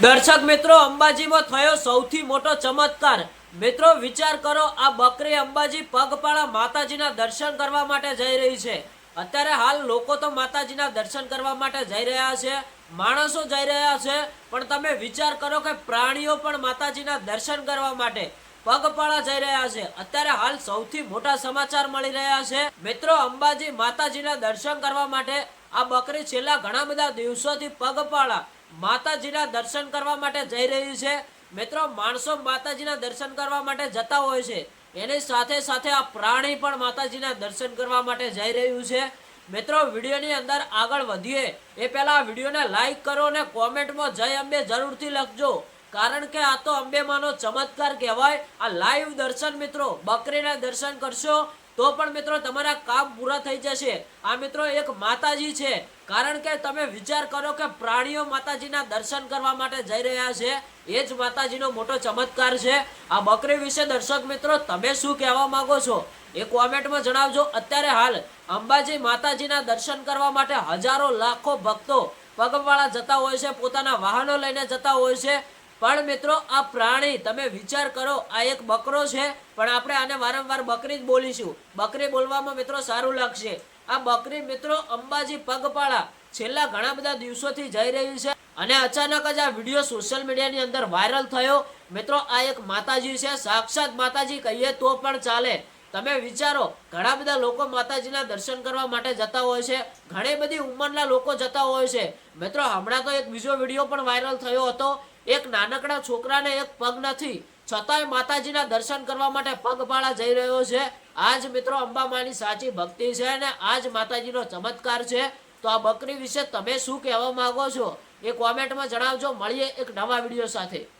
દર્શક મિત્રો, અંબાજીમાં થયો સૌથી મોટો ચમત્કાર. મિત્રો, વિચાર કરો, આ બકરી અંબાજી પગપાળા માતાજીના દર્શન કરવા માટે જઈ રહી છે. અત્યારે હાલ લોકો તો માતાજીના દર્શન કરવા માટે જઈ રહ્યા છે, માણસો જઈ રહ્યા છે, પણ તમે વિચાર કરો કે પ્રાણીઓ પણ માતાજીના દર્શન કરવા માટે પગપાળા જઈ રહ્યા છે. અત્યારે હાલ સૌથી મોટા સમાચાર મળી રહ્યા છે. મિત્રો, અંબાજી માતાજીના દર્શન કરવા માટે આ બકરી છેલ્લા ઘણા બધા દિવસોથી પગપાળા માતાજીના દર્શન કરવા માટે જઈ રહી છે. મિત્રો, માણસો માતાજીના દર્શન કરવા માટે જતા હોય છે. એની સાથે સાથે આ પ્રાણી પણ માતાજીના દર્શન કરવા માટે જઈ રહ્યું છે. મિત્રો, વિડીયોની અંદર આગળ વધીએ. એ પહેલાં વિડીયોને લાઇક કરો અને કોમેન્ટમાં જય અંબે જરૂરથી લખજો. કારણ કે આ તો અંબેમાનો ચમત્કાર કહેવાય. આ લાઈવ દર્શન મિત્રો, બકરીના દર્શન કરશો તો પણ મિત્રો તમારા કામ પૂરા થઈ જશે. આ મિત્રો એક માતાજી છે. કારણ કે તમે વિચાર કરો કે પ્રાણીઓ માતાજીના દર્શન કરવા માટે જઈ રહ્યા છે. એ જ માતાજીનો મોટો ચમત્કાર છે. આ બકરી વિશે દર્શક મિત્રો, તમે શું કહેવા માંગો છો? એ કોમેન્ટમાં જણાવજો. અત્યારે હાલ અંબાજી માતાજીના દર્શન કરવા માટે હજારો લાખો ભક્તો પગવાળા જતા હોય છે, પોતાના વાહનો લઈને જતા હોય છે. પણ મિત્રો, આ પ્રાણી, તમે વિચાર કરો, આ એક બકરો છે, પણ આપણે આને વારંવાર બકરી જ બોલીશું. બકરી બોલવામાં મિત્રો સારું લાગશે. આ બકરી મિત્રો અંબાજી પગપાળા છેલ્લા ઘણા બધા દિવસોથી જઈ રહી છે અને અચાનક જ આ વીડિયો સોશિયલ મીડિયાની અંદર વાયરલ થયો. મિત્રો, આ એક માતાજી છે, સાક્ષાત માતાજી કહીએ તો પણ ચાલે. તમે વિચારો, ઘણા બધા લોકો માતાજીના દર્શન કરવા માટે જતા હોય છે, ઘણી બધી ઉંમરના લોકો જતા હોય છે. મિત્રો, હમણાં તો એક બીજો વીડિયો પણ વાયરલ થયો હતો. એક નાનકડા છોકરાને એક પગ નથી, છતાંય માતાજીના દર્શન કરવા માટે પગપાળા જઈ રહ્યો છે. આજ મિત્રો અંબામાની સાચી ભક્તિ છે અને આજ માતાજીનો ચમત્કાર છે. તો આ બકરી વિશે તમે શું કહેવા માંગો છો? એ કોમેન્ટમાં જણાવજો. મળીએ એક નવા વીડિયો સાથે.